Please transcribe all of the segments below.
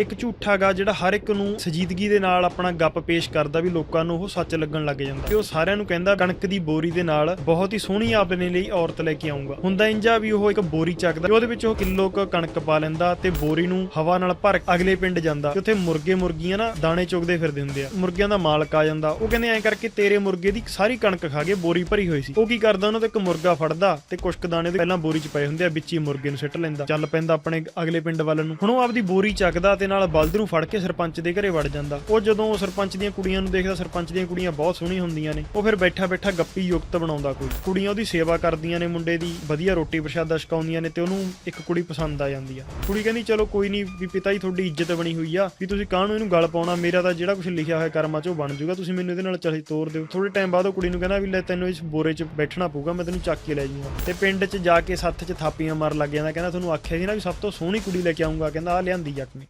ਇੱਕ ਝੂਠਾ ਗਾ ਜਿਹੜਾ ਹਰ ਇੱਕ ਨੂੰ ਸਜੀਦਗੀ ਦੇ ਨਾਲ ਆਪਣਾ ਗੱਪ ਪੇਸ਼ ਕਰਦਾ ਵੀ ਲੋਕਾਂ ਨੂੰ ਉਹ ਸੱਚ ਲੱਗਣ ਲੱਗ ਜਾਂਦਾ। ਤੇ ਉਹ ਸਾਰਿਆਂ ਨੂੰ ਕਹਿੰਦਾ, ਕਣਕ ਦੀ ਬੋਰੀ ਦੇ ਨਾਲ ਬਹੁਤ ਹੀ ਸੋਹਣੀ ਆਪਣੇ ਲਈ ਔਰਤ ਲੈ ਕੇ ਆਉਂਗਾ ਹੁੰਦਾ ਇੰਜਾ ਵੀ ਉਹ ਇੱਕ ਬੋਰੀ ਚੱਕਦਾ, ਉਹਦੇ ਵਿੱਚ ਉਹ ਕਿਲੋ ਕੁ ਕਣਕ ਪਾ ਲੈਂਦਾ ਤੇ ਬੋਰੀ ਨੂੰ ਹਵਾ ਨਾਲ ਭਰ ਅਗਲੇ ਪਿੰਡ ਜਾਂਦਾ। ਤੇ ਉੱਥੇ ਮੁਰਗੇ ਮੁਰਗੀਆਂ ਨਾ ਦਾਣੇ ਚੁਗਦੇ ਫਿਰਦੇ ਹੁੰਦੇ ਆ। ਮੁਰਗਿਆਂ ਦਾ ਮਾਲਕ ਆ ਜਾਂਦਾ। ਉਹ ਕਹਿੰਦੇ, ਐਂ ਕਰਕੇ ਤੇਰੇ ਮੁਰਗੇ ਦੀ ਸਾਰੀ ਕਣਕ ਖਾ ਕੇ ਬੋਰੀ ਭਰੀ ਹੋਈ ਸੀ। ਉਹ ਕੀ ਕਰਦਾ, ਉਹਨਾਂ ਤੋਂ ਇੱਕ ਮੁਰਗਾ ਫੜਦਾ ਤੇ ਕੁਸ਼ਕ ਦਾਣੇ ਦੇ ਪਹਿਲਾਂ ਬੋਰੀ 'ਚ ਪਏ ਹੁੰਦੇ ਆ, ਵਿੱਚ ਹੀ ਮੁਰਗੇ ਨੂੰ ਸਿੱਟ ਲੈਂਦਾ। ਚੱਲ ਪੈਂਦਾ ਆਪਣੇ ਅਗਲੇ ਪਿੰਡ ਵੱਲ ਨੂੰ। ਹੁਣ ਉਹ ਆਪਦੀ ਬੋਰੀ ਚੱਕਦਾ ਤੇ ਨਾਲ ਬਲਦ ਨੂੰ ਫੜ ਕੇ ਸਰਪੰਚ ਦੇ ਘਰੇ ਵੜ ਜਾਂਦਾ। ਉਹ ਜਦੋਂ ਉਹ ਸਰਪੰਚ ਦੀਆਂ ਕੁੜੀਆਂ ਨੂੰ ਦੇਖਦਾ, ਸਰਪੰਚ ਦੀਆਂ ਕੁੜੀਆਂ ਬਹੁਤ ਸੋਹਣੀਆਂ ਹੁੰਦੀਆਂ ਨੇ। ਉਹ ਫਿਰ ਬੈਠਾ ਬੈਠਾ ਗੱਪੀ ਯੁਕਤ ਬਣਾਉਂਦਾ ਕੋਈ। ਕੁੜੀਆਂ ਉਹਦੀ ਸੇਵਾ ਕਰਦੀਆਂ ਨੇ, ਮੁੰਡੇ ਦੀ ਵਧੀਆ ਰੋਟੀ ਪ੍ਰਸ਼ਾਦਾ ਛਕਾਉਂਦੀਆਂ ਨੇ ਤੇ ਉਹਨੂੰ ਇੱਕ ਕੁੜੀ ਪਸੰਦ ਆ ਜਾਂਦੀ ਆ। ਕੁੜੀ ਕਹਿੰਦੀ, ਚਲੋ ਕੋਈ ਨਹੀਂ, ਵੀ ਪਿਤਾ ਜੀ ਤੁਹਾਡੀ ਇੱਜ਼ਤ ਬਣੀ ਹੋਈ ਆ, ਵੀ ਤੁਸੀਂ ਕਾਹਨੂੰ ਇਹਨੂੰ ਗਲ ਪਾਉਣਾ? ਮੇਰਾ ਤਾਂ ਜਿਹੜਾ ਕੁਝ ਲਿਖਿਆ ਹੋਇਆ ਕਰਮਾਂ 'ਚ ਉਹ ਬਣ ਜਾਊਗਾ ਤੁਸੀਂ ਮੈਨੂੰ ਇਹਦੇ ਨਾਲ ਚਲੇ ਤੋਰ ਦਿਓ। ਥੋੜੇ ਟਾਈਮ ਬਾਅਦ ਉਹ ਕੁੜੀ ਨੂੰ ਕਹਿੰਦਾ, ਵੀ ਲੈ ਤੈਨੂੰ ਇਸ ਬੋਰੇ 'ਚ ਬੈਠਣਾ ਪਊਗਾ, ਮੈਂ ਤੈਨੂੰ ਚੱਕ ਕੇ ਲੈ ਜਾਊਂਗਾ ਤੇ ਪਿੰਡ 'ਚ ਜਾ ਕੇ ਸੱਥ 'ਚ ਥਾਪੀਆਂ ਮਾਰ ਲੱਗ ਜਾਂਦਾ। ਕਹਿੰਦਾ, ਤੁਹਾਨੂੰ ਆਖਿਆ ਸੀ ਨਾ ਵੀ ਸਭ ਤੋਂ ਸੋਹਣੀ ਕੁੜੀ ਲੈ ਕੇ ਆਉਂਗਾ ਕਹਿੰਦਾ ਆ ਲਿਆਂਦੀ ਜੱਟ ਨੇ।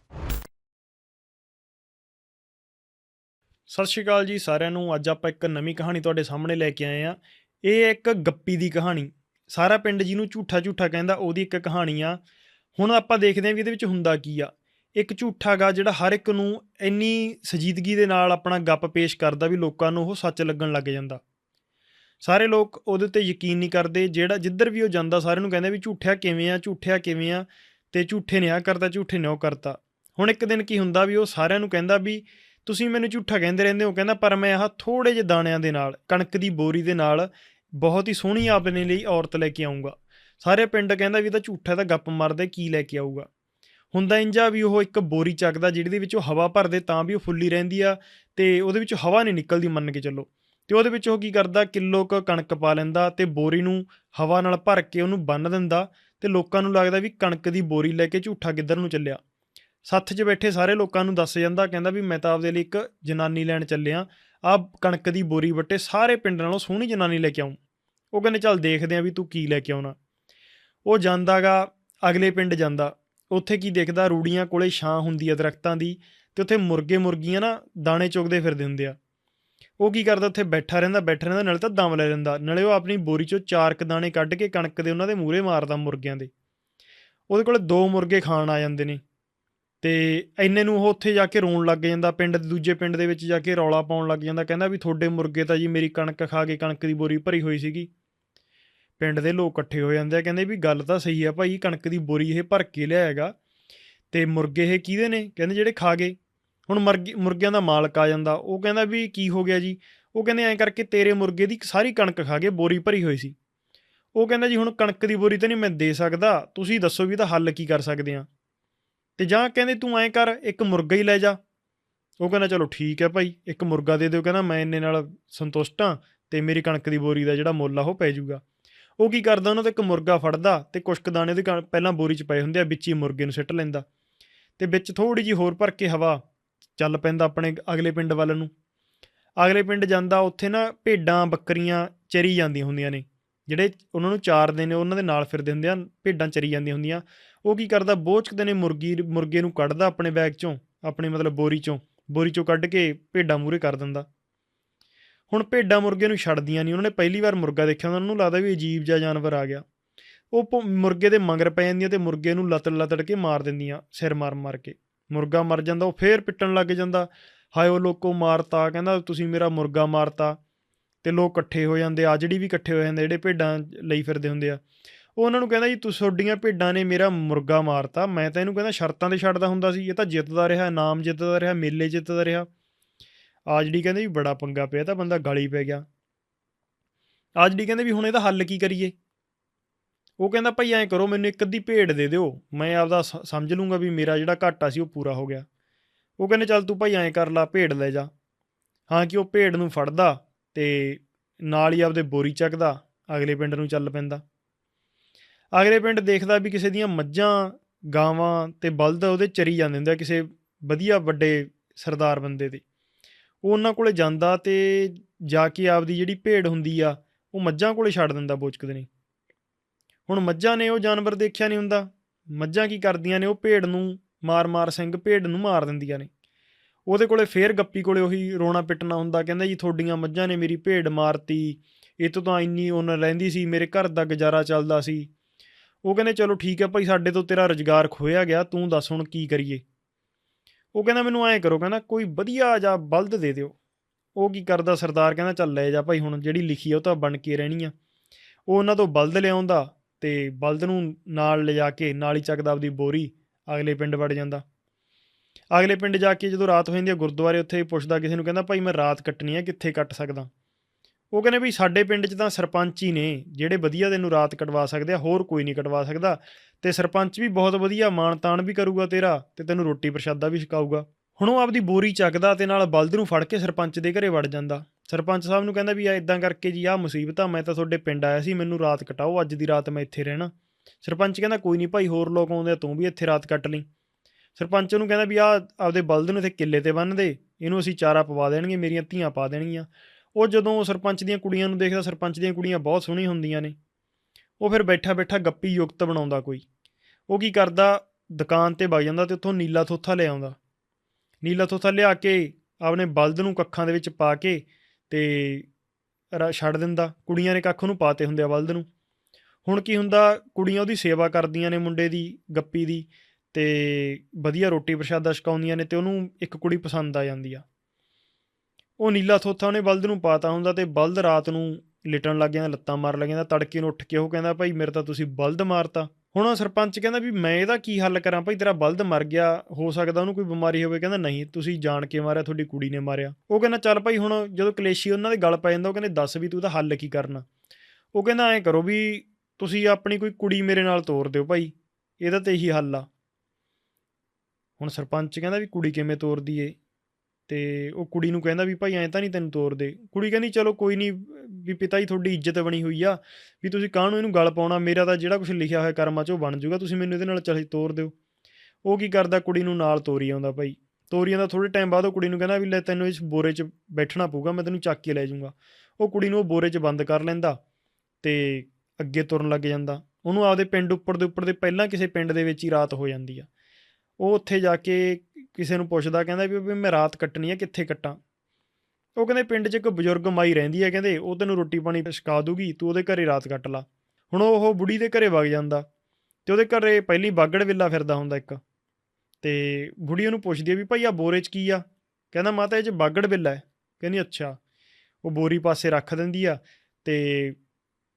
ਸਤਿ ਸ਼੍ਰੀ ਅਕਾਲ ਜੀ ਸਾਰਿਆਂ ਨੂੰ। ਅੱਜ ਆਪਾਂ ਇੱਕ ਨਵੀਂ ਕਹਾਣੀ ਤੁਹਾਡੇ ਸਾਹਮਣੇ ਲੈ ਕੇ ਆਏ ਆ ਇਹ ਇੱਕ ਗੱਪੀ ਦੀ ਕਹਾਣੀ। ਸਾਰਾ ਪਿੰਡ ਜਿਹਨੂੰ ਝੂਠਾ ਝੂਠਾ ਕਹਿੰਦਾ, ਉਹਦੀ ਇੱਕ ਕਹਾਣੀ ਆ। ਹੁਣ ਆਪਾਂ ਦੇਖਦੇ ਹਾਂ ਵੀ ਇਹਦੇ ਵਿੱਚ ਹੁੰਦਾ ਕੀ ਆ। ਇੱਕ ਝੂਠਾ ਗਾ ਜਿਹੜਾ ਹਰ ਇੱਕ ਨੂੰ ਇੰਨੀ ਸਜੀਦਗੀ ਦੇ ਨਾਲ ਆਪਣਾ ਗੱਪ ਪੇਸ਼ ਕਰਦਾ ਵੀ ਲੋਕਾਂ ਨੂੰ ਉਹ ਸੱਚ ਲੱਗਣ ਲੱਗ ਜਾਂਦਾ। ਸਾਰੇ ਲੋਕ ਉਹਦੇ 'ਤੇ ਯਕੀਨ ਨਹੀਂ ਕਰਦੇ। ਜਿਹੜਾ ਜਿੱਧਰ ਵੀ ਉਹ ਜਾਂਦਾ, ਸਾਰਿਆਂ ਨੂੰ ਕਹਿੰਦੇ ਵੀ ਝੂਠਿਆ ਕਿਵੇਂ ਆ, ਝੂਠਿਆ ਕਿਵੇਂ ਆ। ਤੇ ਝੂਠੇ ਨੇ ਆ ਕਰਤਾ, ਝੂਠੇ ਨੇ ਉਹ ਕਰਤਾ। ਹੁਣ ਇੱਕ ਦਿਨ ਕੀ ਹੁੰਦਾ ਵੀ ਉਹ ਸਾਰਿਆਂ ਨੂੰ ਕਹਿੰਦਾ ਵੀ ਤੁਸੀਂ ਮੈਨੂੰ ਝੂਠਾ ਕਹਿੰਦੇ ਰਹਿੰਦੇ ਹੋ, ਕਹਿੰਦਾ, ਪਰ ਮੈਂ ਆਹ ਥੋੜੇ ਜਿਹੇ ਦਾਣਿਆਂ ਦੇ ਨਾਲ, ਕਣਕ ਦੀ ਬੋਰੀ ਦੇ ਨਾਲ ਬਹੁਤ ਹੀ ਸੋਹਣੀ ਆਪਣੇ ਲਈ ਔਰਤ ਲੈ ਕੇ ਆਉਂਗਾ ਸਾਰੇ ਪਿੰਡ ਕਹਿੰਦਾ ਵੀ ਇਹ ਤਾਂ ਝੂਠਾ ਤਾਂ ਗੱਪ ਮਾਰਦੇ ਕੀ ਲੈ ਕੇ ਆਊਗਾ? ਹੁੰਦਾ ਇੰਜਾ ਵੀ ਉਹ ਇੱਕ ਬੋਰੀ ਚੱਕਦਾ ਜਿਹਦੇ ਦੇ ਵਿੱਚ ਉਹ ਹਵਾ ਭਰਦੇ ਤਾਂ ਵੀ ਉਹ ਫੁੱਲੀ ਰਹਿੰਦੀ ਆ, ਤੇ ਉਹਦੇ ਵਿੱਚ ਹਵਾ ਨਹੀਂ ਨਿਕਲਦੀ ਮੰਨ ਕੇ ਚੱਲੋ। ਤੇ ਉਹਦੇ ਵਿੱਚ ਉਹ ਕੀ ਕਰਦਾ, ਕਿਲੋ ਕ ਕਣਕ ਪਾ ਲੈਂਦਾ ਤੇ ਬੋਰੀ ਨੂੰ ਹਵਾ ਨਾਲ ਭਰ ਕੇ ਉਹਨੂੰ ਬੰਨ ਦਿੰਦਾ ਤੇ ਲੋਕਾਂ ਨੂੰ ਲੱਗਦਾ ਵੀ ਕਣਕ ਦੀ ਬੋਰੀ ਲੈ ਕੇ ਝੂਠਾ ਕਿੱਧਰ ਨੂੰ ਚੱਲਿਆ। ਸੱਥ 'ਚ ਬੈਠੇ ਸਾਰੇ ਲੋਕਾਂ ਨੂੰ ਦੱਸ ਜਾਂਦਾ, ਕਹਿੰਦਾ ਵੀ ਮੈਂ ਤਾਂ ਆਪਦੇ ਲਈ ਇੱਕ ਜਨਾਨੀ ਲੈਣ ਚੱਲਿਆ। ਆ ਕਣਕ ਦੀ ਬੋਰੀ ਵੱਟੇ ਸਾਰੇ ਪਿੰਡ ਨਾਲੋਂ ਸੋਹਣੀ ਜਨਾਨੀ ਲੈ ਕੇ ਆਉਂ ਉਹ ਕਹਿੰਦੇ, ਚੱਲ ਦੇਖਦੇ ਆ ਵੀ ਤੂੰ ਕੀ ਲੈ ਕੇ ਆਉਣਾ। ਉਹ ਜਾਂਦਾਗਾ, ਅਗਲੇ ਪਿੰਡ ਜਾਂਦਾ। ਉੱਥੇ ਕੀ ਦੇਖਦਾ, ਰੂੜੀਆਂ ਕੋਲੇ ਛਾਂ ਹੁੰਦੀ ਆ ਦਰਖਤਾਂ ਦੀ ਤੇ ਉੱਥੇ ਮੁਰਗੇ ਮੁਰਗੀਆਂ ਨਾ ਦਾਣੇ ਚੁਗਦੇ ਫਿਰਦੇ ਹੁੰਦੇ ਆ। ਉਹ ਕੀ ਕਰਦਾ, ਉੱਥੇ ਬੈਠਾ ਰਹਿੰਦਾ ਬੈਠਾ ਰਹਿੰਦਾ, ਨਾਲੇ ਤਾਂ ਦਮ ਲੈ ਲੈਂਦਾ। ਨਾਲੇ ਉਹ ਆਪਣੀ ਬੋਰੀ ਚੋਂ ਚਾਰ ਕ ਦਾਣੇ ਕੱਢ ਕੇ ਕਣਕ ਦੇ ਉਹਨਾਂ ਦੇ ਮੂਹਰੇ ਮਾਰਦਾ ਮੁਰਗਿਆਂ ਦੇ। ਉਹਦੇ ਕੋਲੇ ਦੋ ਮੁਰਗੇ ਖਾਣ ਆ ਜਾਂਦੇ ਨੇ। ਤੇ ਐਨੇ ਨੂੰ ਉਹ ਉੱਥੇ ਜਾ ਕੇ ਰੋਣ ਲੱਗ ਜਾਂਦਾ, ਪਿੰਡ ਦੇ ਦੂਜੇ ਪਿੰਡ ਦੇ ਵਿੱਚ ਜਾ ਕੇ ਰੌਲਾ ਪਾਉਣ ਲੱਗ ਜਾਂਦਾ, ਕਹਿੰਦਾ ਵੀ ਤੁਹਾਡੇ ਮੁਰਗੇ ਤਾਂ ਜੀ ਮੇਰੀ ਕਣਕ ਖਾ ਕੇ ਕਣਕ ਦੀ ਬੋਰੀ ਭਰੀ ਹੋਈ ਸੀਗੀ। ਪਿੰਡ ਦੇ ਲੋਕ ਇਕੱਠੇ ਹੋ ਜਾਂਦੇ ਆ, ਕਹਿੰਦੇ ਵੀ ਗੱਲ ਤਾਂ ਸਹੀ ਆ ਭਾਈ, ਕਣਕ ਦੀ ਬੋਰੀ ਇਹ ਭਰ ਕੇ ਲਿਆਏਗਾ, ਤੇ ਮੁਰਗੇ ਇਹ ਕਿਹਦੇ ਨੇ? ਕਹਿੰਦੇ ਜਿਹੜੇ ਖਾ ਗਏ। ਹੁਣ ਮਰਗੀ, ਮੁਰਗਿਆਂ ਦਾ ਮਾਲਕ ਆ ਜਾਂਦਾ, ਉਹ ਕਹਿੰਦਾ ਵੀ ਕੀ ਹੋ ਗਿਆ ਜੀ? ਉਹ ਕਹਿੰਦੇ ਐਂ ਕਰਕੇ ਤੇਰੇ ਮੁਰਗੇ ਦੀ ਸਾਰੀ ਕਣਕ ਖਾ ਗਏ ਬੋਰੀ ਭਰੀ ਹੋਈ ਸੀ। ਉਹ ਕਹਿੰਦਾ ਜੀ ਹੁਣ ਕਣਕ ਦੀ ਬੋਰੀ ਤਾਂ ਨਹੀਂ ਮੈਂ ਦੇ ਸਕਦਾ, ਤੁਸੀਂ ਦੱਸੋ ਵੀ ਇਹਦਾ ਹੱਲ ਕੀ ਕਰ ਸਕਦੇ ਆ। ਤੇ ਜਾਂ ਕਹਿੰਦੇ ਤੂੰ ਐਂ ਕਰ, ਇੱਕ ਮੁਰਗਾ ਹੀ ਲੈ ਜਾ। ਉਹ ਕਹਿੰਦਾ, ਚਲੋ ਠੀਕ ਹੈ ਭਾਈ, ਇੱਕ ਮੁਰਗਾ ਦੇ ਦਿਓ। ਕਹਿੰਦਾ, ਮੈਂ ਇੰਨੇ ਨਾਲ ਸੰਤੁਸ਼ਟ ਹਾਂ ਤੇ ਮੇਰੀ ਕਣਕ ਦੀ ਬੋਰੀ ਦਾ ਜਿਹੜਾ ਮੁੱਲ ਆ, ਉਹ ਪੈ ਜਾਊਗਾ। ਉਹ ਕੀ ਕਰਦਾ, ਉਹਨਾਂ ਤੋਂ ਇੱਕ ਮੁਰਗਾ ਫੜਦਾ ਤੇ ਕੁਸ਼ਕ ਦਾਣੇ ਉਹਦੇ ਕਣ- ਪਹਿਲਾਂ ਬੋਰੀ 'ਚ ਪਏ ਹੁੰਦੇ ਆ, ਵਿੱਚ ਹੀ ਮੁਰਗੇ ਨੂੰ ਸਿੱਟ ਲੈਂਦਾ। ਤੇ ਵਿੱਚ ਥੋੜੀ ਜੀ ਹੋਰ ਭਰ ਕੇ ਹਵਾ ਚੱਲ ਪੈਂਦਾ ਆਪਣੇ ਅਗਲੇ ਪਿੰਡ ਵੱਲ ਨੂੰ। ਅਗਲੇ ਪਿੰਡ ਜਾਂਦਾ, ਉੱਥੇ ਨਾ ਭੇਡਾਂ, ਬੱਕਰੀਆਂ ਚਰੀ ਜਾਂਦੀਆਂ ਹੁੰਦੀਆਂ ਨੇ। ਜਿਹੜੇ ਉਹਨਾਂ ਨੂੰ ਚਾਰਦੇ ਨੇ ਉਹਨਾਂ ਦੇ ਨਾਲ ਫਿਰਦੇ ਹੁੰਦੇ ਆ, ਭੇਡਾਂ ਚਰੀ ਜਾਂਦੀਆਂ ਹੁੰਦੀਆਂ, ਉਹ ਕੀ ਕਰਦਾ ਬੋਚਕਦੇ ਨੇ ਮੁਰਗੀ, ਮੁਰਗੇ ਨੂੰ ਕੱਢਦਾ ਆਪਣੇ ਬੈਗ ਚੋਂ, ਆਪਣੇ ਮਤਲਬ ਬੋਰੀ ਚੋਂ ਬੋਰੀ ਚੋਂ ਕੱਢ ਕੇ ਭੇਡਾਂ ਮੂਰੇ ਕਰ ਦਿੰਦਾ। ਹੁਣ ਭੇਡਾਂ ਮੁਰਗੇ ਨੂੰ ਛੱਡਦੀਆਂ ਨਹੀਂ, ਉਹਨਾਂ ਨੇ ਪਹਿਲੀ ਵਾਰ ਮੁਰਗਾ ਦੇਖਿਆ ਉਹਨਾਂ ਨੂੰ ਲੱਗਦਾ ਵੀ ਅਜੀਬ ਜਿਹਾ ਜਾਨਵਰ ਆ ਗਿਆ। ਉਹ ਮੁਰਗੇ ਦੇ ਮੰਗਰ ਪੈ ਜਾਂਦੀਆਂ ਤੇ ਮੁਰਗੇ ਨੂੰ ਲਤੜ ਲਤੜ ਕੇ ਮਾਰ ਦਿੰਦੀਆਂ, ਸਿਰ ਮਾਰ ਮਾਰ ਕੇ। ਮੁਰਗਾ ਮਰ ਜਾਂਦਾ, ਉਹ ਫੇਰ ਪਿੱਟਣ ਲੱਗ ਜਾਂਦਾ, ਹਾਏ ਉਹ ਲੋਕੋ ਮਾਰਤਾ, ਕਹਿੰਦਾ, ਤੁਸੀਂ ਮੇਰਾ ਮੁਰਗਾ ਮਾਰਤਾ। ਤੇ ਲੋਕ ਇਕੱਠੇ ਹੋ ਜਾਂਦੇ ਆ ਜਿਹੜੀ ਵੀ ਇਕੱਠੇ ਹੋ ਜਾਂਦੇ ਜਿਹੜੇ ਭੇਡਾਂ ਲਈ ਫਿਰਦੇ ਹੁੰਦੇ ਆ। ਉਹ ਉਹਨਾਂ ਨੂੰ ਕਹਿੰਦਾ ਜੀ ਤੁਸੀਂ ਤੁਹਾਡੀਆਂ ਭੇਡਾਂ ਨੇ ਮੇਰਾ ਮੁਰਗਾ ਮਾਰਤਾ। ਮੈਂ ਤਾਂ ਇਹਨੂੰ ਕਹਿੰਦਾ ਸ਼ਰਤਾਂ ਤੇ ਛੱਡਦਾ ਹੁੰਦਾ ਸੀ। ਇਹ ਤਾਂ ਜਿੱਤਦਾ ਰਿਹਾ, ਨਾਮ ਜਿੱਤਦਾ ਰਿਹਾ, ਮੇਲੇ ਜਿੱਤਦਾ ਰਿਹਾ। ਆ ਜਿਹੜੀ ਕਹਿੰਦੇ ਵੀ ਬੜਾ ਪੰਗਾ ਪਿਆ ਤਾਂ ਬੰਦਾ ਗਾਲੀ ਪੈ ਗਿਆ। ਆ ਜਿਹੜੀ ਕਹਿੰਦੇ ਵੀ ਹੁਣ ਇਹਦਾ ਹੱਲ ਕੀ ਕਰੀਏ? ਉਹ ਕਹਿੰਦਾ, ਭਾਈ ਐਂ ਕਰੋ, ਮੈਨੂੰ ਇੱਕ ਅੱਧੀ ਭੇਡ ਦੇ ਦਿਓ। ਮੈਂ ਆਪਦਾ ਸ- ਸਮਝ ਲੂੰਗਾ ਵੀ ਮੇਰਾ ਜਿਹੜਾ ਘਾਟਾ ਸੀ, ਉਹ ਪੂਰਾ ਹੋ ਗਿਆ। ਉਹ ਕਹਿੰਦੇ, ਚੱਲ ਤੂੰ ਭਾਈ ਐਂ ਕਰ ਲਾ, ਭੇਡ ਲੈ ਜਾ। ਹਾਂ ਕਿ ਉਹ ਭੇਡ ਨੂੰ ਫੜਦਾ। ਤੇ ਨਾਲ ਹੀ ਆਪਦੇ ਬੋਰੀ ਚੱਕਦਾ, ਅਗਲੇ ਪਿੰਡ ਨੂੰ ਚੱਲ ਪੈਂਦਾ। ਅਗਲੇ ਪਿੰਡ ਦੇਖਦਾ ਵੀ ਕਿਸੇ ਦੀਆਂ ਮੱਝਾਂ, ਗਾਵਾਂ ਤੇ ਬਲਦ ਉਹਦੇ ਚਰੀ ਜਾਂਦੇ ਹੁੰਦੇ ਆ ਕਿਸੇ ਵਧੀਆ ਵੱਡੇ ਸਰਦਾਰ ਬੰਦੇ ਦੇ। ਉਹ ਉਹਨਾਂ ਕੋਲੇ ਜਾਂਦਾ ਤੇ ਜਾ ਕੇ ਆਪਦੀ ਜਿਹੜੀ ਭੇਡ ਹੁੰਦੀ ਆ, ਉਹ ਮੱਝਾਂ ਕੋਲੇ ਛੱਡ ਦਿੰਦਾ ਬੋਚਕਦੇ ਨੇ ਹੁਣ ਮੱਝਾਂ ਨੇ ਉਹ ਜਾਨਵਰ ਦੇਖਿਆ ਨਹੀਂ ਹੁੰਦਾ। ਮੱਝਾਂ ਕੀ ਕਰਦੀਆਂ ਨੇ, ਉਹ ਭੇਡ ਨੂੰ ਮਾਰ-ਮਾਰ ਸਿੰਘ ਭੇਡ ਨੂੰ ਮਾਰ ਦਿੰਦੀਆਂ ਨੇ। ਉਹਦੇ ਕੋਲੇ ਫੇਰ ਗੱਪੀ ਕੋਲੇ ਉਹੀ ਰੋਣਾ ਪਿੱਟਣਾ ਹੁੰਦਾ, ਕਹਿੰਦਾ ਜੀ ਤੁਹਾਡੀਆਂ ਮੱਝਾਂ ਨੇ ਮੇਰੀ ਭੇਡ ਮਾਰਤੀ, ਇਹ ਤੋਂ ਤਾਂ ਇੰਨੀ ਉਹਨਾਂ ਰਹਿੰਦੀ ਸੀ, ਮੇਰੇ ਘਰ ਦਾ ਗੁਜ਼ਾਰਾ ਚੱਲਦਾ ਸੀ। ਉਹ ਕਹਿੰਦੇ ਚਲੋ ਠੀਕ ਹੈ ਭਾਈ, ਸਾਡੇ ਤੋਂ ਤੇਰਾ ਰੁਜ਼ਗਾਰ ਖੋਇਆ ਗਿਆ, ਤੂੰ ਦੱਸ ਹੁਣ ਕੀ ਕਰੀਏ। ਉਹ ਕਹਿੰਦਾ ਮੈਨੂੰ ਐਂ ਕਰੋ, ਕਹਿੰਦਾ ਕੋਈ ਵਧੀਆ ਜਿਹਾ ਬਲਦ ਦੇ ਦਿਓ। ਉਹ ਕੀ ਕਰਦਾ ਸਰਦਾਰ, ਕਹਿੰਦਾ ਚੱਲ ਲੈ ਜਾ ਭਾਈ, ਹੁਣ ਜਿਹੜੀ ਲਿਖੀ ਆ ਉਹ ਤਾਂ ਬਣ ਕੇ ਰਹਿਣੀ ਆ। ਉਹ ਉਹਨਾਂ ਤੋਂ ਬਲਦ ਲਿਆਉਂਦਾ ਤੇ ਬਲਦ ਨੂੰ ਨਾਲ ਲਿਜਾ ਕੇ, ਨਾਲ ਹੀ ਚੱਕਦਾ ਆਪਦੀ ਬੋਰੀ, ਅਗਲੇ ਪਿੰਡ ਵੜ ਜਾਂਦਾ। ਅਗਲੇ ਪਿੰਡ ਜਾ ਕੇ ਜਦੋਂ ਰਾਤ ਹੋ ਜਾਂਦੀ ਹੈ ਗੁਰਦੁਆਰੇ ਉੱਥੇ ਪੁੱਛਦਾ ਕਿਸੇ ਨੂੰ, ਕਹਿੰਦਾ ਭਾਈ ਮੈਂ ਰਾਤ ਕੱਟਣੀ ਹੈ ਕਿੱਥੇ ਕੱਟ ਸਕਦਾ? ਉਹ ਕਹਿੰਦੇ ਵੀ ਸਾਡੇ ਪਿੰਡ 'ਚ ਤਾਂ ਸਰਪੰਚ ਹੀ ਨੇ, ਜਿਹੜੇ ਵਧੀਆ ਤੈਨੂੰ ਰਾਤ ਕਟਵਾ ਸਕਦੇ ਆ, ਹੋਰ ਕੋਈ ਨਹੀਂ ਕਟਵਾ ਸਕਦਾ। ਤੇ ਸਰਪੰਚ ਵੀ ਬਹੁਤ ਵਧੀਆ ਮਾਣ ਤਾਣ ਵੀ ਕਰੂਗਾ ਤੇਰਾ, ਤੇ ਤੈਨੂੰ ਰੋਟੀ ਪ੍ਰਸ਼ਾਦਾ ਵੀ ਛਕਾਊਗਾ। ਹੁਣ ਉਹ ਆਪਦੀ ਬੋਰੀ ਚੱਕਦਾ ਤੇ ਨਾਲ ਬਲਦ ਨੂੰ ਫੜ ਕੇ ਸਰਪੰਚ ਦੇ ਘਰੇ ਵੜ ਜਾਂਦਾ। ਸਰਪੰਚ ਸਾਹਿਬ ਨੂੰ ਕਹਿੰਦਾ ਵੀ ਆ ਇਦਾਂ ਕਰਕੇ ਜੀ ਆਹ ਮੁਸੀਬਤ ਆ, ਮੈਂ ਤਾਂ ਤੁਹਾਡੇ ਪਿੰਡ ਆਇਆ ਸੀ, ਮੈਨੂੰ ਰਾਤ ਕਟਾਓ, ਅੱਜ ਦੀ ਰਾਤ ਮੈਂ ਇੱਥੇ ਰਹਿਣਾ। ਸਰਪੰਚ ਕਹਿੰਦਾ, ਕੋਈ ਨਹੀਂ ਭਾਈ, ਹੋਰ ਲੋਕ ਆਉਂਦੇ ਆ, ਤੂੰ ਵੀ ਇੱਥੇ ਰਾਤ ਕੱਟ ਲਈ। ਸਰਪੰਚ ਨੂੰ ਕਹਿੰਦਾ ਵੀ ਆ ਆਪਦੇ ਬਲਦ ਨੂੰ ਇੱਥੇ ਕਿੱਲੇ ਤੇ ਬੰਨ੍ਹ ਦੇ, ਇਹਨੂੰ ਅਸੀਂ ਚਾਰਾ ਪਵਾ ਦੇਣਗੇ, ਮੇਰੀਆਂ ਧੀਆਂ ਪਾ ਦੇਣਗੀਆਂ। ਉਹ ਜਦੋਂ ਸਰਪੰਚ ਦੀਆਂ ਕੁੜੀਆਂ ਨੂੰ ਦੇਖਦਾ, ਸਰਪੰਚ ਦੀਆਂ ਕੁੜੀਆਂ ਬਹੁਤ ਸੋਹਣੀਆਂ ਹੁੰਦੀਆਂ ਨੇ। ਉਹ ਫਿਰ ਬੈਠਾ ਬੈਠਾ ਗੱਪੀ ਯੁਕਤ ਬਣਾਉਂਦਾ ਕੋਈ। ਉਹ ਕੀ ਕਰਦਾ, ਦੁਕਾਨ ਤੇ ਵਗ ਜਾਂਦਾ ਤੇ ਉੱਥੋਂ ਨੀਲਾ ਥੋਥਾ ਲੈ ਆਉਂਦਾ। ਨੀਲਾ ਥੋਥਾ ਲਿਆ ਕੇ ਆਪਣੇ ਬਲਦ ਨੂੰ ਕੱਖਾਂ ਦੇ ਵਿੱਚ ਪਾ ਕੇ ਤੇ ਛੱਡ ਦਿੰਦਾ। ਕੁੜੀਆਂ ਨੇ ਕੱਖ ਨੂੰ ਪਾਤੇ ਹੁੰਦੇ ਆ ਬਲਦ ਨੂੰ। ਹੁਣ ਕੀ ਹੁੰਦਾ, ਕੁੜੀਆਂ ਉਹਦੀ ਸੇਵਾ ਕਰਦੀਆਂ ਨੇ ਮੁੰਡੇ ਦੀ, ਗੱਪੀ ਦੀ। ਤੇ ਵਧੀਆ ਰੋਟੀ ਪ੍ਰਸ਼ਾਦਾ ਛਕਾਉਂਦੀਆਂ ਨੇ ਤੇ ਉਹਨੂੰ ਇੱਕ ਕੁੜੀ ਪਸੰਦ ਆ ਜਾਂਦੀ ਆ। ਉਹ ਨੀਲਾ ਥੋਥਾ ਉਹਨੇ ਬਲਦ ਨੂੰ ਪਾਤਾ ਹੁੰਦਾ ਤੇ ਬਲਦ ਰਾਤ ਨੂੰ ਲਿਟਣ ਲੱਗ ਜਾਂਦਾ, ਲੱਤਾਂ ਮਾਰ ਲੱਗ ਜਾਂਦਾ, ਤੜਕੇ ਨੂੰ ਉੱਠ ਕੇ ਉਹ ਕਹਿੰਦਾ, ਭਾਈ ਮੇਰੇ ਤਾਂ ਤੁਸੀਂ ਬਲਦ ਮਾਰਤਾ। ਹੁਣ ਉਹ ਸਰਪੰਚ ਕਹਿੰਦਾ ਵੀ ਮੈਂ ਇਹਦਾ ਕੀ ਹੱਲ ਕਰਾਂ? ਭਾਈ ਤੇਰਾ ਬਲਦ ਮਰ ਗਿਆ, ਹੋ ਸਕਦਾ ਉਹਨੂੰ ਕੋਈ ਬਿਮਾਰੀ ਹੋਵੇ। ਕਹਿੰਦਾ, ਨਹੀਂ, ਤੁਸੀਂ ਜਾਣ ਕੇ ਮਾਰਿਆ, ਤੁਹਾਡੀ ਕੁੜੀ ਨੇ ਮਾਰਿਆ। ਉਹ ਕਹਿੰਦਾ, ਚੱਲ ਭਾਈ ਹੁਣ ਜਦੋਂ ਕਲੇਸ਼ੀ ਉਹਨਾਂ ਦੇ ਗਲ ਪੈ ਜਾਂਦਾ, ਉਹ ਕਹਿੰਦੇ, ਦੱਸ ਵੀ ਤੂੰ ਇਹਦਾ ਹੱਲ ਕੀ ਕਰਨਾ? ਉਹ ਕਹਿੰਦਾ, ਐਂ ਕਰੋ ਵੀ ਤੁਸੀਂ ਆਪਣੀ ਕੋਈ ਕੁੜੀ ਮੇਰੇ ਨਾਲ ਤੋਰ ਦਿਓ ਭਾਈ, ਇਹਦਾ ਤੇ ਇਹੀ ਹੱਲ ਆ। ਹੁਣ ਸਰਪੰਚ ਕਹਿੰਦਾ ਵੀ ਕੁੜੀ ਕਿਵੇਂ ਤੋਰਦੀ ਦਈਏ ਤੇ ਉਹ ਕੁੜੀ ਨੂੰ ਕਹਿੰਦਾ ਵੀ ਭਾਈ ਐਂ ਤਾਂ ਨਹੀਂ ਤੈਨੂੰ ਤੋਰਦੇ। ਕੁੜੀ ਕਹਿੰਦੀ, ਚਲੋ ਕੋਈ ਨਹੀਂ, ਵੀ ਪਿਤਾ ਜੀ ਤੁਹਾਡੀ ਇੱਜ਼ਤ ਬਣੀ ਹੋਈ ਆ, ਵੀ ਤੁਸੀਂ ਕਾਹਨੂੰ ਇਹਨੂੰ ਗਲ ਪਾਉਣਾ? ਮੇਰਾ ਤਾਂ ਜਿਹੜਾ ਕੁਝ ਲਿਖਿਆ ਹੋਇਆ ਕਰਮਾਂ 'ਚ ਉਹ ਬਣ ਜਾਊਗਾ, ਤੁਸੀਂ ਮੈਨੂੰ ਇਹਦੇ ਨਾਲ ਚਲ ਤੋਰ ਦਿਓ। ਉਹ ਕੀ ਕਰਦਾ? ਕੁੜੀ ਨੂੰ ਨਾਲ ਤੋਰੀ ਆਉਂਦਾ ਭਾਈ। ਤੋਰੀ ਆਉਂਦਾ ਥੋੜੇ ਟਾਈਮ ਬਾਅਦ ਉਹ ਕੁੜੀ ਨੂੰ ਕਹਿੰਦਾ ਵੀ ਲੈ ਤੈਨੂੰ ਇਸ ਬੋਰੇ 'ਚ ਬੈਠਣਾ ਪਊਗਾ, ਮੈਂ ਤੈਨੂੰ ਚੱਕ ਕੇ ਲੈ ਜਾਊਂਗਾ। ਉਹ ਕੁੜੀ ਨੂੰ ਉਹ ਬੋਰੇ 'ਚ ਬੰਦ ਕਰ ਲੈਂਦਾ ਤੇ ਅੱਗੇ ਤੁਰਨ ਲੱਗ ਜਾਂਦਾ। ਉਹਨੂੰ ਆਪਦੇ ਪਿੰਡ ਉੱਪਰ ਦੇ ਉੱਪਰ ਦੇ ਪਹਿਲਾਂ ਕਿਸੇ ਪਿੰਡ ਦੇ ਵਿੱਚ ਹੀ ਰਾਤ ਹੋ ਜਾਂਦੀ ਆ। ਉਹ ਉੱਥੇ ਜਾ ਕੇ ਕਿਸੇ ਨੂੰ ਪੁੱਛਦਾ, ਕਹਿੰਦਾ ਵੀ ਮੈਂ ਰਾਤ ਕੱਟਣੀ ਹੈ ਕਿੱਥੇ ਕੱਟਾਂ? ਉਹ ਕਹਿੰਦੇ, ਪਿੰਡ 'ਚ ਇੱਕ ਬਜ਼ੁਰਗ ਮਾਈ ਰਹਿੰਦੀ ਹੈ ਕਹਿੰਦੇ, ਉਹ ਤੈਨੂੰ ਰੋਟੀ ਪਾਣੀ ਛਕਾ ਦੂਗੀ, ਤੂੰ ਉਹਦੇ ਘਰੇ ਰਾਤ ਕੱਟ ਲਾ। ਹੁਣ ਉਹ ਬੁੜੀ ਦੇ ਘਰੇ ਵਗ ਜਾਂਦਾ ਤੇ ਉਹਦੇ ਘਰੇ ਪਹਿਲੀ ਬਾਗੜ ਵਿੱਲਾ ਫਿਰਦਾ ਹੁੰਦਾ ਇੱਕ। ਤੇ ਬੁੜੀ ਉਹਨੂੰ ਪੁੱਛਦੀ ਹੈ ਵੀ, ਭਾਈ ਆ ਬੋਰੇ 'ਚ ਕੀ ਆ? ਕਹਿੰਦਾ, ਮਾਤਾ, ਇਹ 'ਚ ਬਾਗੜ ਵਿੱਲਾ ਹੈ। ਕਹਿੰਦੀ, ਅੱਛਾ। ਉਹ ਬੋਰੀ ਪਾਸੇ ਰੱਖ ਦਿੰਦੀ ਆ ਤੇ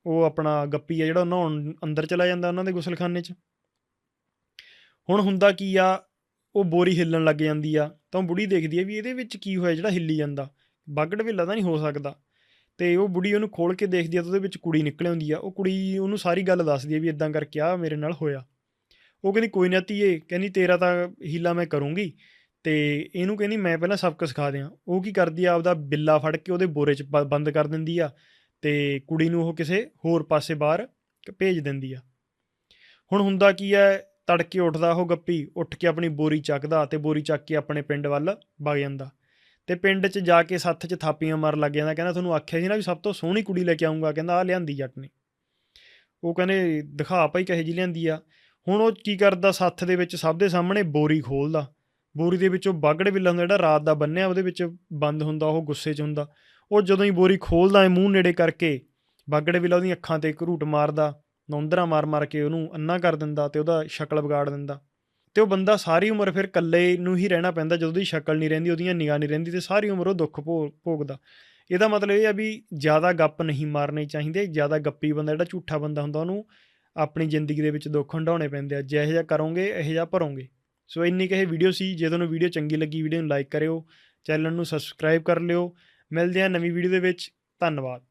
ਉਹ ਆਪਣਾ ਗੱਪੀ ਆ ਜਿਹੜਾ ਨਹਾਉਣ ਅੰਦਰ ਚਲਾ ਜਾਂਦਾ ਉਹਨਾਂ ਦੇ ਗੁਸਲਖਾਨੇ 'ਚ। ਹੁਣ ਹੁੰਦਾ ਕੀ ਆ? ਉਹ ਬੋਰੀ ਹਿੱਲਣ ਲੱਗ ਜਾਂਦੀ ਆ। ਤਾਂ ਉਹ ਬੁੜੀ ਦੇਖਦੀ ਆ ਵੀ ਇਹਦੇ ਵਿੱਚ ਕੀ ਹੋਇਆ ਜਿਹੜਾ ਹਿੱਲੀ ਜਾਂਦਾ। ਬਾਗੜ ਵੇਲਾ ਤਾਂ ਨਹੀਂ ਹੋ ਸਕਦਾ। ਤੇ ਉਹ ਬੁੜੀ ਉਹਨੂੰ ਖੋਲ ਕੇ ਦੇਖਦੀ ਆ ਤਾਂ ਉਹਦੇ ਵਿੱਚ ਕੁੜੀ ਨਿਕਲ ਆਉਂਦੀ ਆ। ਉਹ ਕੁੜੀ ਉਹਨੂੰ ਸਾਰੀ ਗੱਲ ਦੱਸਦੀ ਆ ਵੀ ਇਦਾਂ ਕਰਕੇ ਆ, ਮੇਰੇ ਨਾਲ ਹੋਇਆ। ਉਹ ਕਹਿੰਦੀ, ਕੋਈ ਨਾ ਧੀਏ। ਕਹਿੰਦੀ, ਤੇਰਾ ਤਾਂ ਹੀਲਾ ਮੈਂ ਕਰੂੰਗੀ। ਤੇ ਇਹਨੂੰ ਕਹਿੰਦੀ, ਮੈਂ ਪਹਿਲਾਂ ਸਬਕ ਸਿਖਾ ਦਿਆਂ। ਉਹ ਕੀ ਕਰਦੀ ਆ, ਆਪਦਾ ਬਿੱਲਾ ਫੜ ਕੇ ਉਹਦੇ ਬੋਰੇ 'ਚ ਬ- ਬੰਦ ਕਰ ਦਿੰਦੀ ਆ ਤੇ ਕੁੜੀ ਨੂੰ ਉਹ ਕਿਸੇ ਹੋਰ ਪਾਸੇ ਬਾਹਰ ਭੇਜ ਦਿੰਦੀ ਆ। ਹੁਣ ਹੁੰਦਾ ਕੀ ਹੈ ਤੜਕੇ ਉੱਠਦਾ ਉਹ ਗੱਪੀ, ਉੱਠ ਕੇ ਆਪਣੀ ਬੋਰੀ ਚੱਕਦਾ ਤੇ ਬੋਰੀ ਚੱਕ ਕੇ ਆਪਣੇ ਪਿੰਡ ਵੱਲ ਵਗ ਜਾਂਦਾ। ਤੇ ਪਿੰਡ 'ਚ ਜਾ ਕੇ ਸੱਥ 'ਚ ਥਾਪੀਆਂ ਮਾਰ ਲੱਗ ਜਾਂਦਾ, ਕਹਿੰਦਾ ਤੁਹਾਨੂੰ ਆਖਿਆ ਸੀ ਨਾ ਵੀ ਸਭ ਤੋਂ ਸੋਹਣੀ ਕੁੜੀ ਲੈ ਕੇ ਆਉਂਗਾ ਕਹਿੰਦਾ ਆ ਲਿਆਂਦੀ ਜੱਟ ਨੇ ਉਹ ਕਹਿੰਦੇ, ਦਿਖਾ ਭਾਈ ਕਹੇ ਜੀ ਲਿਆਂਦੀ ਆ। ਹੁਣ ਉਹ ਕੀ ਕਰਦਾ, ਸੱਥ ਦੇ ਵਿੱਚ ਸਭ ਦੇ ਸਾਹਮਣੇ ਬੋਰੀ ਖੋਲਦਾ। ਬੋਰੀ ਦੇ ਵਿੱਚੋਂ ਬਾਗੜੇ ਬਿੱਲਾਂ ਦਾ ਜਿਹੜਾ ਰਾਤ ਦਾ ਬੰਨਿਆ ਉਹਦੇ ਵਿੱਚ ਬੰਦ ਹੁੰਦਾ, ਉਹ ਗੁੱਸੇ 'ਚ ਹੁੰਦਾ। ਉਹ ਜਦੋਂ ਹੀ ਬੋਰੀ ਖੋਲਦਾ ਏ ਮੂੰਹ ਨੇੜੇ ਕਰਕੇ ਬਾਗੜੇ ਬਿੱਲਾ ਉਹਦੀਆਂ ਅੱਖਾਂ ਤੇ ਘਰੂਟ ਮਾਰਦਾ। ਨੌਂਦਰਾ ਮਾਰ ਮਾਰ ਕੇ ਉਹਨੂੰ ਅੰਨਾ ਕਰ ਦਿੰਦਾ ਤੇ ਉਹਦਾ ਸ਼ਕਲ ਵਿਗਾੜ ਦਿੰਦਾ। ਤੇ ਉਹ ਬੰਦਾ ਸਾਰੀ ਉਮਰ ਫਿਰ ਇਕੱਲੇ ਨੂੰ ਹੀ ਰਹਿਣਾ ਪੈਂਦਾ ਜਦੋਂ ਦੀ ਸ਼ਕਲ ਨਹੀਂ ਰਹਿੰਦੀ, ਉਹਦੀਆਂ ਨਿਗਾਹ ਨਹੀਂ ਰਹਿੰਦੀ ਤੇ ਸਾਰੀ ਉਮਰ ਉਹ ਦੁੱਖ ਭੋ- ਭੋਗਦਾ। ਇਹਦਾ ਮਤਲਬ ਇਹ ਆ ਵੀ ਜ਼ਿਆਦਾ ਗੱਪ ਨਹੀਂ ਮਾਰਨੇ ਚਾਹੀਦੇ, ਜ਼ਿਆਦਾ ਗੱਪੀ ਬੰਦਾ, ਜਿਹੜਾ ਝੂਠਾ ਬੰਦਾ ਹੁੰਦਾ, ਉਹਨੂੰ ਆਪਣੀ ਜ਼ਿੰਦਗੀ ਦੇ ਵਿੱਚ ਦੁੱਖ ਹੰਢਾਉਣੇ ਪੈਂਦੇ ਆ, ਜਿਹੇ ਜਿਹਾ ਕਰੋਗੇ, ਇਹੋ ਜਿਹਾ ਭਰੋਗੇ। ਸੋ ਇੰਨੀ ਕਹੇ ਵੀਡੀਓ ਸੀ, ਜੇ ਤੁਹਾਨੂੰ ਵੀਡੀਓ ਚੰਗੀ ਲੱਗੀ, ਵੀਡੀਓ ਨੂੰ ਲਾਈਕ ਕਰਿਓ, ਚੈਨਲ ਨੂੰ ਸਬਸਕ੍ਰਾਈਬ ਕਰ ਲਿਓ। ਮਿਲਦੇ ਹਾਂ ਨਵੀਂ ਵੀਡੀਓ ਦੇ ਵਿੱਚ, ਧੰਨਵਾਦ।